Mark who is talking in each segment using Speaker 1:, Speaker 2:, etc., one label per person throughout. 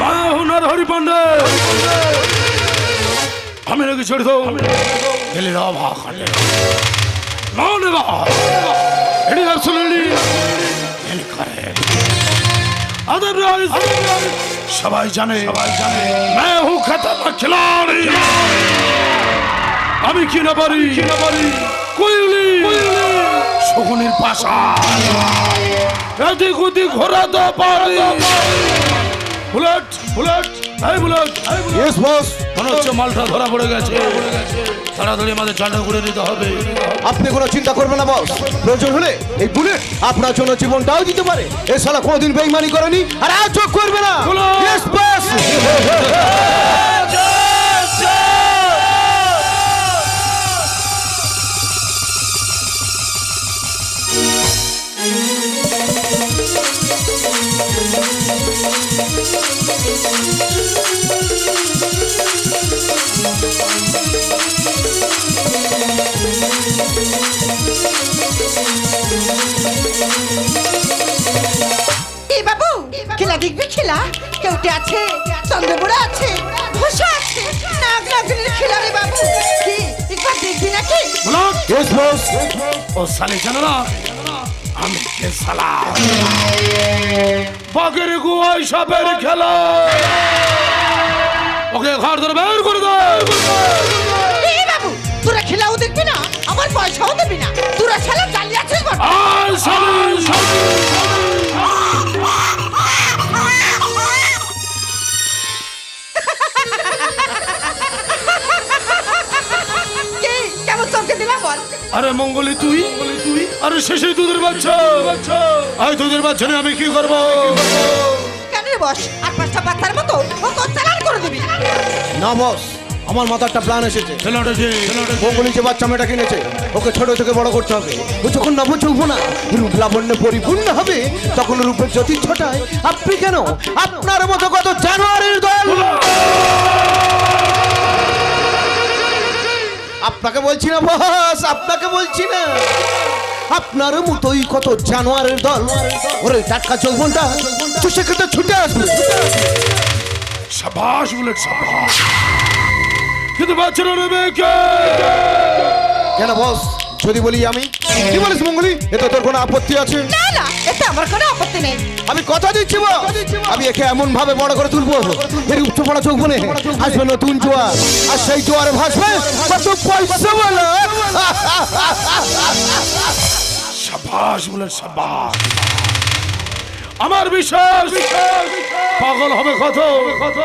Speaker 1: বাহুনার হরি পান্ডে আমি নাকি ছেড়ে দাও গেলি রাভা খালে মানে বা এটি। আসলে এলি করে अदरवाइज সবাই জানে সবাই জানে मैं हूँ खतरनाक खिलाड़ी আমি কি না পারি কি না পারি কুইলি শকুনির পাশা এদিক ওদিক ঘোরাতে পারি বুলেট বুলেট
Speaker 2: ইয়েস বস
Speaker 1: মনে হচ্ছে মালটা ধরা পড়ে গেছে। তাড়াতাড়ি আমাদের চালটা করে নিতে হবে।
Speaker 2: আপনি কোনো চিন্তা করবেন না বস প্রয়োজন হলে এই বুলেট আপনার জন্য জীবনটাও দিতে পারে। এছাড়া সালা কোনোদিন বেইমানি করেনি আর আজও চোখ করবে না।
Speaker 3: নাগিনীর খেলা রে বাবু। কি? একবার দেখবি নাকি?
Speaker 1: বুলেট
Speaker 2: ইয়েস বস
Speaker 1: ও সালে জানো না? আমি কে সালা? বাঘের গুয়াই সাপের খেলা। ওকে ঘর ধরে বের করে দে
Speaker 3: এই বাবু তোরা খেলাও দেখবি না? আমার পয়সাও দেবি না। তোরা খেলা চালিয়ে আছিস বটে।
Speaker 1: আয় সালি সালি। আরে মঙ্গলি তুই? তুই আরে শেষে দুধের বাচ্চা। বাচ্চা আয় দুধের বাচ্চা নিয়ে আমি কি করব?
Speaker 3: কেন রে বস? আর পাঁচটা বাচ্চার মতো? ও চালান করে দিবি।
Speaker 2: না বস আমার মাথায় একটা প্ল্যান এসেছে। বাচ্চা মেয়েটা কিনেছে ওকে ছোট থেকে বড় করতে হবে। ও যখন না রূপ লাবণ্যে পরিপূর্ণ হবে তখন রূপের জ্যোতি ছটায় আপনি কেন? আপনার মতো কত জানোয়ারের দল? আপনাকে বলছি না বস আপনাকে বলছি না। আপনার মতোই কত জানোয়ারের দল। ওরে টাটকা যৌবনটা চুষে খেতে ছুটে আসবে।
Speaker 1: সাবাস বুলেট সাবাস। কিন্তু বাচ্চারা নেবে কে
Speaker 2: কেন বস যদি বলি আমি? কি বলিস মঙ্গলি? এতে তোর কোনো আপত্তি আছে?
Speaker 3: না এতে আমার কোনো আপত্তি নেই।
Speaker 2: আমি কথা দিচ্ছি আমি একে এমন ভাবে বড় করে তুলবো। এর উচ্চ পড়া চোখ বনে। আসবে নতুন জোয়ার। আর সেই জোয়ারে ভাসবে কত পয়সা বলো?
Speaker 1: সাবাস বুলেট সাবাস। আমার বিশ্বাস পাগল হবে কত? কত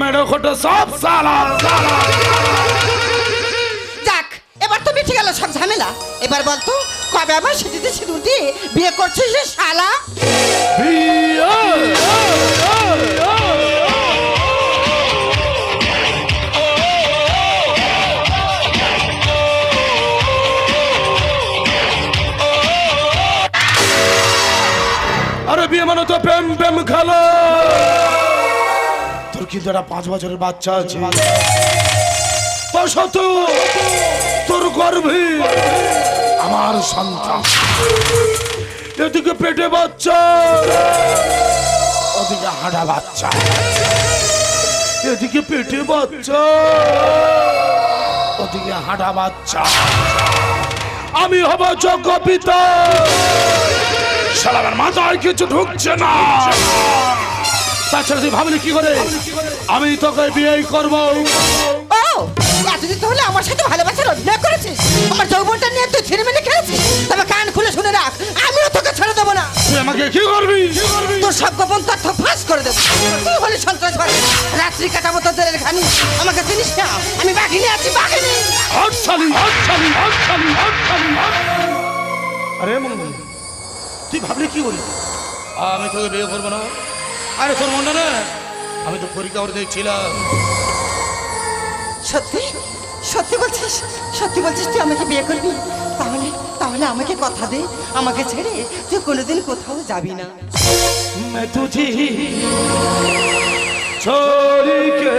Speaker 1: মেডো কত সব সালা। সালা
Speaker 3: যাক এবার তো মিটে গেল সব ঝামেলা। এবার বলতো কবে আমার সেটিতে সিঁদুর দিয়ে? বিয়ে করছিস রে শালা?
Speaker 1: বিয়ে আরে বিয়ে মানে তো প্রেম প্রেম খেলো। তোর কিন্তু একটা পাঁচ বছরের বাচ্চা আছে। তোর গর্ভে আমার সন্তান। এদিকে পেটে বাচ্চা। ওদিকে হাঁটা বাচ্চা। এদিকে পেটে বাচ্চা। ওদিকে হাঁটা বাচ্চা। আমি হব যোগ্য পিতা শালাবার মাথায় কিছু ঢুকছে না। তাছাড়া তুই ভাবলি কি করে? আমি তোকে বিয়ে করব।
Speaker 3: ও এতদিন তাহলে আমার সাথে ভালোবাসার অভিনয় করেছিস? আমার যৌবনটা নিয়ে তুই ছিঁড়ে মেনে খেলেছিস তবে কান খুলে শুনে রাখ আমিও তোকে ছেড়ে দেবো না।
Speaker 1: তুই আমাকে কি করবি?
Speaker 3: তোর সব গোপন তথ্য ফাঁস করে দেবো। তুই হলে সন্ত্রাস বাড়ি রাত্রি কাটাবো তোদের ঘানি। আমাকে চিনিস না? আমি বাঘিনী আছি বাঘিনী!
Speaker 1: আরে মঙ্গল তুই ভাবলি কি করি আমি তোকে বিয়ে করব না। আরে তোর মনটা না আমি তো পরীক্ষা করে দেখছিলাম
Speaker 3: সত্যি সত্যি বলছিস সত্যি বলছিস তুই আমাকে বিয়ে করবি তাহলে তাহলে আমাকে কথা দে আমাকে ছেড়ে তুই কোনোদিন কোথাও যাবি না
Speaker 1: मैं तुझे छोड़ के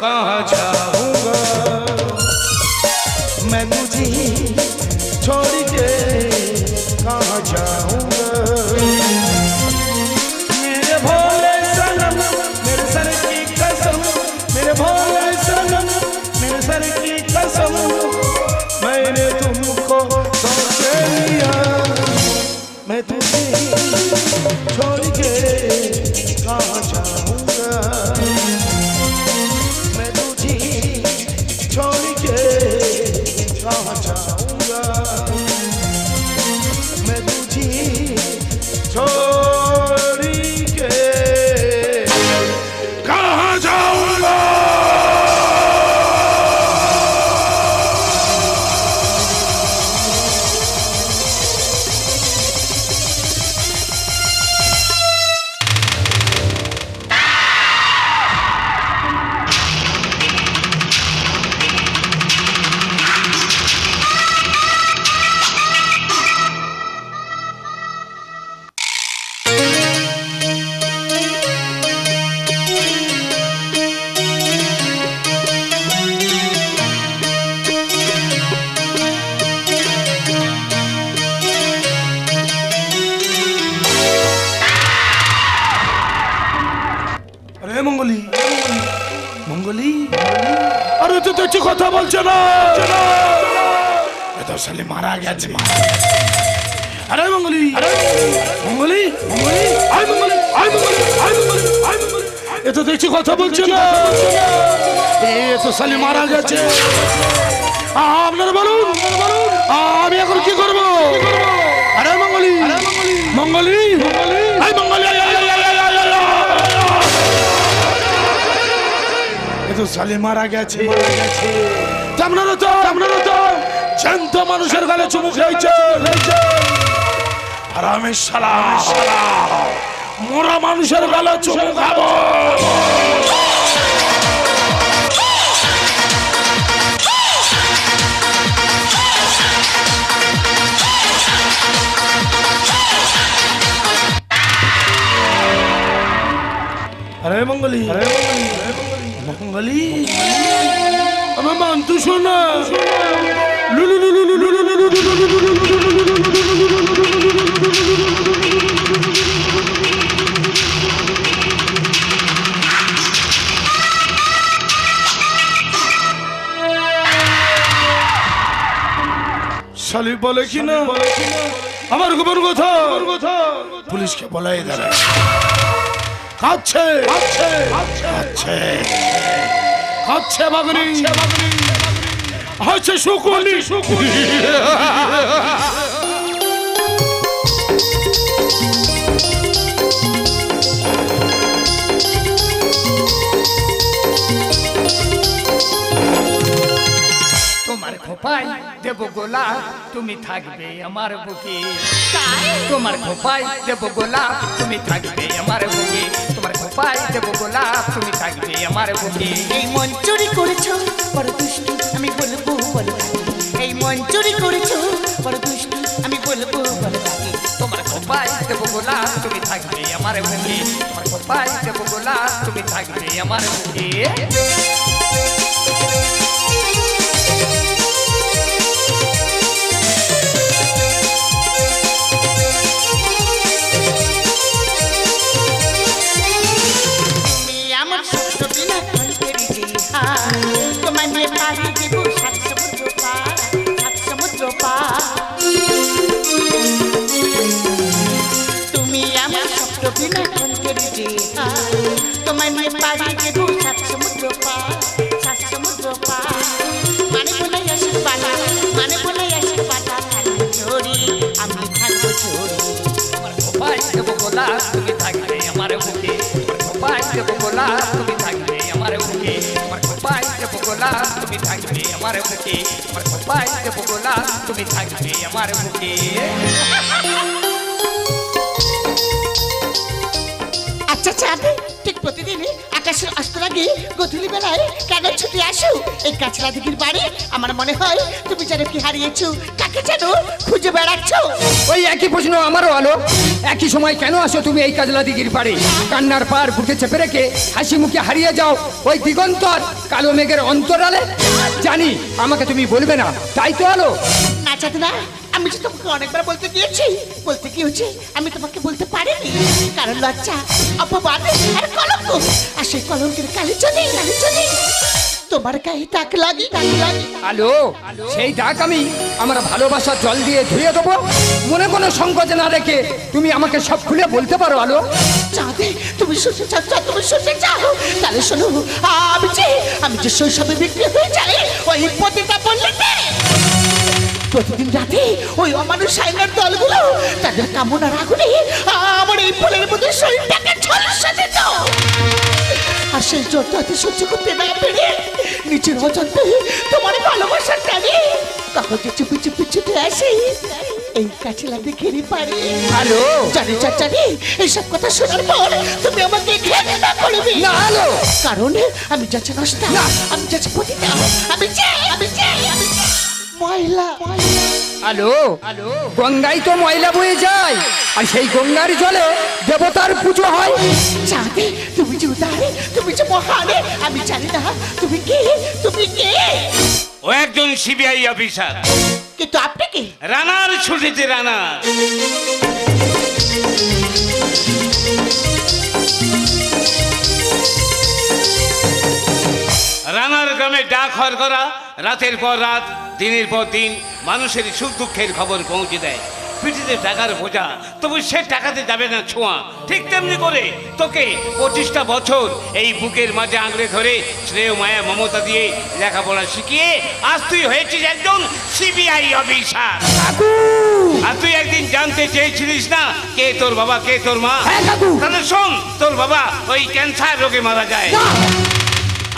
Speaker 1: कहाँ जाऊंगा salsa আরে কথা বলছে না? সালে মারা গেছে আরে মঙ্গলি মঙ্গলি মঙ্গলি আয় মঙ্গলি আয় মঙ্গলি আয় মঙ্গলি আয় মঙ্গলি। এ তো দেখছি কথা বলছে না। এ তো সালে মারা গেছে। আপনারা বলুন। আমি এখন কি করব? আরে মঙ্গলি মঙ্গলি মঙ্গলি আয়, সালে মারা গেছে তা? জ্যান্ত মানুষের গালে চুমু খেয়েছে মোরা মানুষের গালে চুমু খাব। হরে মঙ্গলি হরে মঙ্গলি আমার মান্তু শোনা লুলু লুলু শালি বলে কিনা? আমার গোপন কথা। পুলিশকে বলাই দাঁড়ায় খাচ্ছে খাচ্ছে খাচ্ছে খাচ্ছে বাগনি হচ্ছে শুকুনি শুকুনি
Speaker 4: তোমার খোপাই দেব গোলাপ তুমি থাকবে আমার বুকে। তোমার খোপাই দেব গোলাপ তুমি থাকবে আমার বুকে। তোমার খোপাই দেব গোলাপ তুমি থাকবে আমার বুকে।
Speaker 5: এই মন চুরি করেছ বড় দুষ্টু আমি বলব বলো এই মন চুরি করেছ বড় দুষ্টু আমি বলব বলো
Speaker 4: তোমার খোপাই দেব গোলাপ তুমি থাকবে আমার বুকে। তোমার খোপাই দেব গোলা তুমি থাকবে আমার বুকে।
Speaker 5: মানে বলে মানে আমি থাকব
Speaker 4: খোপাই দেব গোলাপ, তুমি থাকবে আমার বুকে খোপাই দেব তুমি থাকবে আমার বুকে তোমার খোপাই দেব গোলাপ, তুমি থাকবে আমার বুকে তোমার খোপাই দেব গোলাপ, তুমি থাকবে আমার বুকে
Speaker 5: প্রতিদিনই একটা আকাশের অস্ত আগে গধূলি বেলায় কাগজ ছুটি আসো। এই কাছলা দিঘির বাড়ি আমার মনে হয় তুমি যেন কি হারিয়েছো, কাকে যেন খুঁজে বেড়াচ্ছ?
Speaker 4: ওই একই প্রশ্ন আমারও আলো। একই সময় কেন আসো তুমি এই কাজলা দিঘির পাড়ে কান্নার পার বুকে চেপে রেখে হাসি মুখে হারিয়ে যাও। ওই দিগন্তর কালো মেঘের অন্তরালে। জানি আমাকে তুমি বলবে না, তাই তো আলো।
Speaker 5: না না আমি যে তোমাকে অনেকবার বলতে গিয়েছি বলতে কি হচ্ছে আমি তোমাকে বলতে পারিনি। কারণ লজ্জা অপবাদ আর কলঙ্ক। আর সেই কলঙ্কের কালি চলে কালি চলে। তোমার গায়ে তাক লাগি তাক লাগি।
Speaker 4: আলো সেই ডাক আমি আমার ভালোবাসার জল দিয়ে ধুয়ে দেবো। মনে কোনো সংকোচ না রেখে তুমি আমাকে সব খুলে বলতে পারো আলো।
Speaker 5: চাঁদে তুমি শুনতে চাও চাও, তুমি শুনতে চাও। তাহলে শোনো আমি যে আমি যে শৈশবে বিক্রি হয়ে যাই ওই পতিতা বললিতে প্রতিদিন রাতে ওই অমানুষ সাইনার দলগুলো তাদের কামনার আগুনে আমার এই ফুলের মধ্যে শরীরটাকে ঝলসা দিত। আর সেই যন্ত্রতে সহ্য করতে না পেরে নিজের অজান্তে তোমার ভালোবাসার টানে কাগজে চুপি চুপি ছুটে আসি এই কাছিলা দেখেরই পারি।
Speaker 4: আলো
Speaker 5: জানি চা জানি এইসব কথা শোনার পর তুমি আমাকে ঘেরে না করবে।
Speaker 4: না আলো
Speaker 5: কারণ আমি যাচ্ছে নষ্ট আমি যাচ্ছে পতিতা আমি চাই আমি চাই আমি চাই। ময়লা।
Speaker 4: আলো গঙ্গাই তো ময়লা বয়ে যায় আর সেই গঙ্গার জলে দেবতার পুজো হয়।
Speaker 5: চাঁদে তুমি যে উদারে তুমি যে মহানে আমি জানি না তুমি কে তুমি কে?
Speaker 6: ও একজন সিবিআই অফিসার।
Speaker 5: কিন্তু আপনি কি?
Speaker 6: রানার ছুটিতে রানা রানার গ্রামে ডাক হওয়ার করা রাতের পর রাত দিনের পর দিন মানুষের সুখ দুঃখের খবর পৌঁছে দেয়। পিঠিতে টাকার বোঝা তবু সে টাকাতে যাবে না ছোঁয়া। ঠিক তেমনি করে তোকে পঁচিশটা বছর এই বুকের মাঝে আঁকড়ে ধরে স্নেহ মায়া মমতা দিয়ে লেখাপড়া শিখিয়ে আজ তুই হয়েছিস একজন সিবিআই অফিসার। আর তুই একদিন জানতে চেয়েছিলিস না কে তোর বাবা কে তোর মা?
Speaker 4: হ্যাঁ,
Speaker 6: তাহলে শোন তোর বাবা ওই ক্যান্সার রোগে মারা যায়।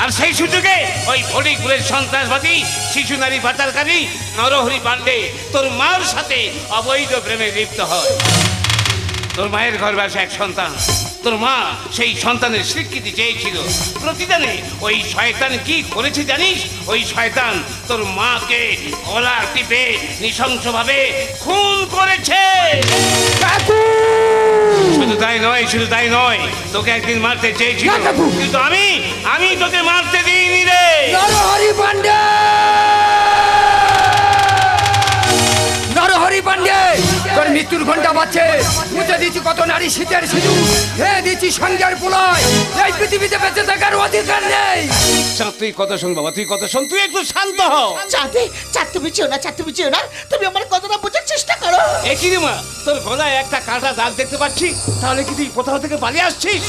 Speaker 6: আর সেই সুযোগে ওই ফটিকপুরের সন্ত্রাসবাদী, শিশু নারী পাচারকারী নরহরি পাণ্ডে তোর মার সাথে অবৈধ প্রেমে লিপ্ত হয়। তোর মায়ের ঘর বাসে এক সন্তান। তোর মা সেই সন্তানের স্বীকৃতি চেয়েছিল। প্রতিদানে ওই শয়তান কি করেছে জানিস? ওই শয়তান তোর মাকে গলা টিপে নৃশংসভাবে খুন করেছে। নয় শুধু তাই নয় তোকে একদিন মারতে চেয়েছিল। কিন্তু আমি আমি তোকে মারতে দিইনি রে।
Speaker 4: নরহরি পাণ্ডে! নরহরি পাণ্ডে! তোর মৃত্যুর ঘণ্টা বাজছে। মুছে দিচ্ছি কত নারী শীতের সিঁদুর। হে দিচ্ছি সঙ্গের পুলয়। এই পৃথিবীতে বেঁচে থাকার অধিকার নেই।
Speaker 6: চাঁদ, তুই কত শোন বাবা? তুই কত শোন? তুই একটু শান্ত হ।
Speaker 5: চাঁদে চাঁদ তুমি চেও না চাঁদ তুমি চেও না। তুমি আমার কথাটা বোঝার চেষ্টা করো।
Speaker 6: একই রে মা? তোর গলায় একটা কাঁটা দাগ দেখতে পাচ্ছি? তাহলে কি তুই কোথাও থেকে পালিয়ে আসছিস?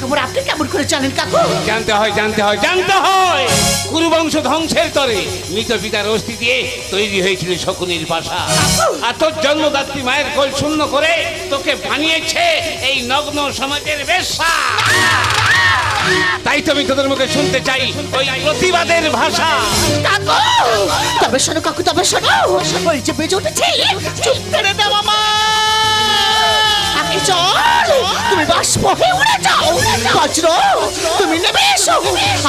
Speaker 5: খবর? আপনি কেমন করে জানেন কাকু?
Speaker 6: জানতে হয় জানতে হয় জানতে হয়! কুরুবংশ ধ্বংসের তরে মৃত পিতার অস্থি দিয়ে তৈরি হয়েছিল শকুনির বাসা। আর তোর জন্মদাত্রী মায়ের কোল শূন্য করে তোকে বানিয়েছে এই নগ্ন সমাজের বেশ্যা! তাই তো আমি তোদের মুখে শুনতে চাই ওই প্রতিবাদের ভাষা।
Speaker 5: কাকু, তবে শোনো কাকু, তবে শোনো। ওই যে বেজে উঠেছে। চুপ করে দাও আমার চল, তুমি বাষ্প হয়ে উড়ে যাও। বজ্র, তুমি নেমে এসো।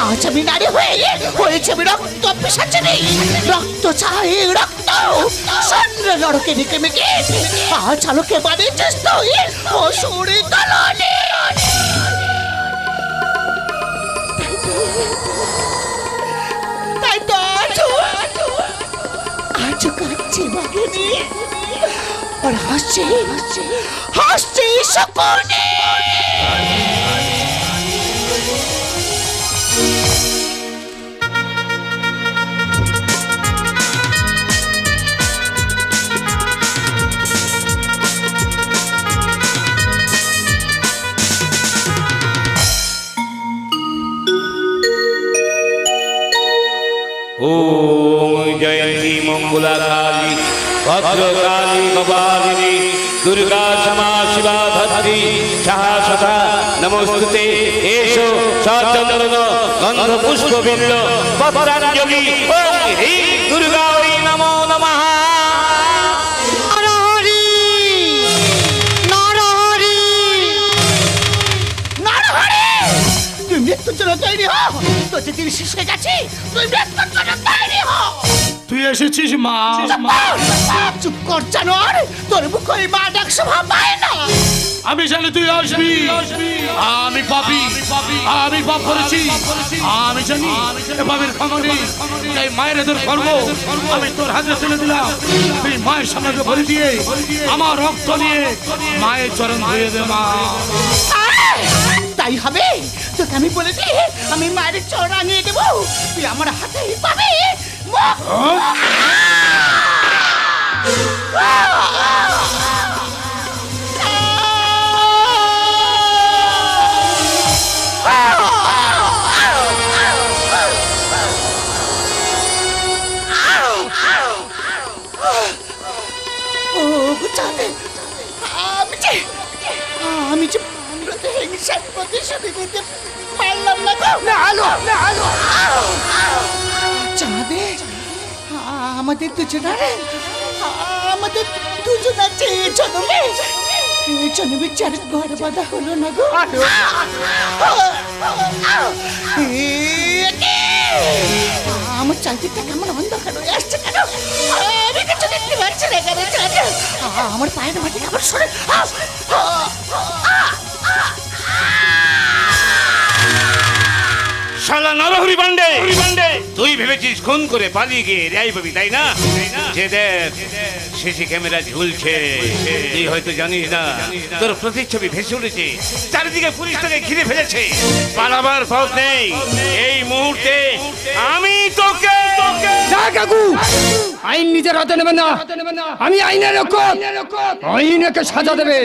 Speaker 5: আজ আমি নারী হয়ে হয়েছে আমি রক্ত পিসাচিনি। রক্ত চাই রক্ত। সন্দ্র নরকে নিকে মিকে। আজ আলোকে বানিয়েছিস তুই ও সুরি তাই তো আজও আজও কাঁদছে বাঘিনী। আর হাসছে হাসছে সকলে।
Speaker 6: ভদ্রী সাহসতা নমস্তুতে এসো সচন্দন গন্ধ পুষ্প বিল্ল পত্রাঞ্জলি। ওম হ্রি দুর্গা ওই নমো নমঃ।
Speaker 5: নরহরি নরহরি মৃত্যুর জন্য তৈরি হ। তোর যে দিন শেষ হয়ে গেছে, তুই মৃত্যুর জন্য তৈরি হ।
Speaker 1: তুই এসেছিস মা।
Speaker 5: চুপ কর জানোয়ার। তোর মুখ ওই মা ডাক শোভা পায় না।
Speaker 1: আমি জানি তুই আসবি। আমি পাপি। আমি পাপ। করেছি। আমি জানি এ পাপের ক্ষমা নেই। তাই মায়ের তোর কর্ম আমি তোর হাতে তুলে দিলাম। তুই মায়ের সামনে ভরে দিয়ে আমার রক্ত নিয়ে মায়ের চরণ ধুয়ে দে মা।
Speaker 5: তাই হবে? তোকে আমি বলেছি আমি মায়ের চড়া নিয়ে দেবো। তুই আমার হাতেই পাবি। আমি যে আমি যে প্রতিহিংসার প্রতিশোধী নিতে পারলাম না না আলো না আলো। আমাদের দুজনের আমাদের দুজনের যে জন্মে এই জন্মে চার ঘর বাঁধা হলো না গো। আমার চারিদিকটা কেমন অন্ধকার হয়ে আসছে কেন? আমার পায়ের মাটি
Speaker 6: শালা নরহরি তুই ভেবেছিস? খুন করে পালিয়ে গিয়ে রেয়াই পাবি, তাই না? যে দেখ, সিসি ক্যামেরা ঝুলছে। তুই হয়তো জানিস না, তোর প্রতিচ্ছবি ভেসে উঠেছে। চারিদিকে পুলিশ ঘিরে ফেলেছে। পালাবার পথ নেই। এই মুহূর্তে আমি তোকে
Speaker 4: না কাকু! আইন নিজের হাতে নেবে না। আমি আইনের রক্ষক। আইনকে সাজা দেবে।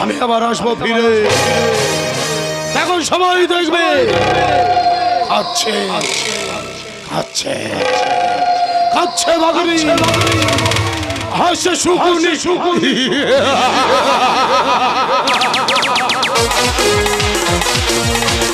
Speaker 1: আমি আবার আসব ফিরে। এখন সবাই দেখবে। খাচ্ছে খাচ্ছে খাচ্ছে বাগুনি হাসছে শুকুনি। শুকুনি।